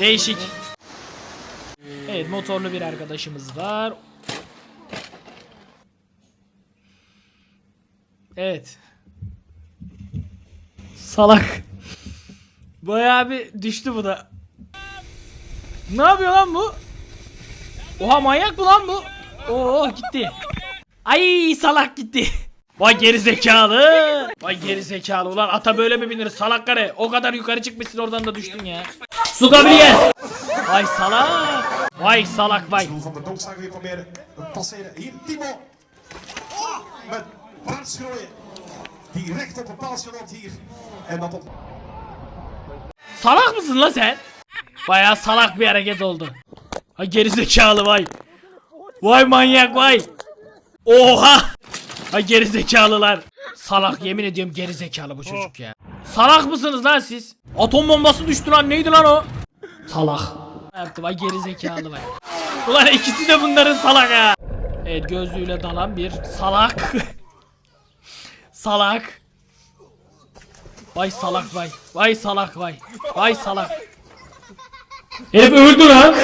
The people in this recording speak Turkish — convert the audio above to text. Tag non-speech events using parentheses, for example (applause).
Değişik. Evet motorlu bir arkadaşımız var. Evet. Salak. Bayağı bir düştü bu da. Ne yapıyor lan bu? Oha manyak mı lan bu? Oo gitti. Ay salak gitti. Vay geri zekalı. Vay geri zekalı. Ulan ata böyle mi binir salak karı? O kadar yukarı çıkmışsın oradan da düştün ya. Su gel. Vay salak. Vay salak vay. Van de noodzaak weer proberen te passeren. Hier, Timo. Oh, met Bart Schrooien. Die recht op de paal geland hier. En dat op... Salak mısın lan sen? Bayağı salak bir hareket oldu. Ha geri zekalı vay. Vay manyak vay. Oha. Ha geri zekalılar. Salak yemin ediyorum geri zekalı bu çocuk ya. Salak mısınız lan siz? Atom bombası düştü lan neydi lan o? Salak. Yaptı vay geri zekalı vay. Ulan ikisi de bunların salak ha. Evet gözlüğüyle dalan bir salak. (laughs) salak. Vay salak vay. Vay salak vay. Vay salak. Herif öldü lan.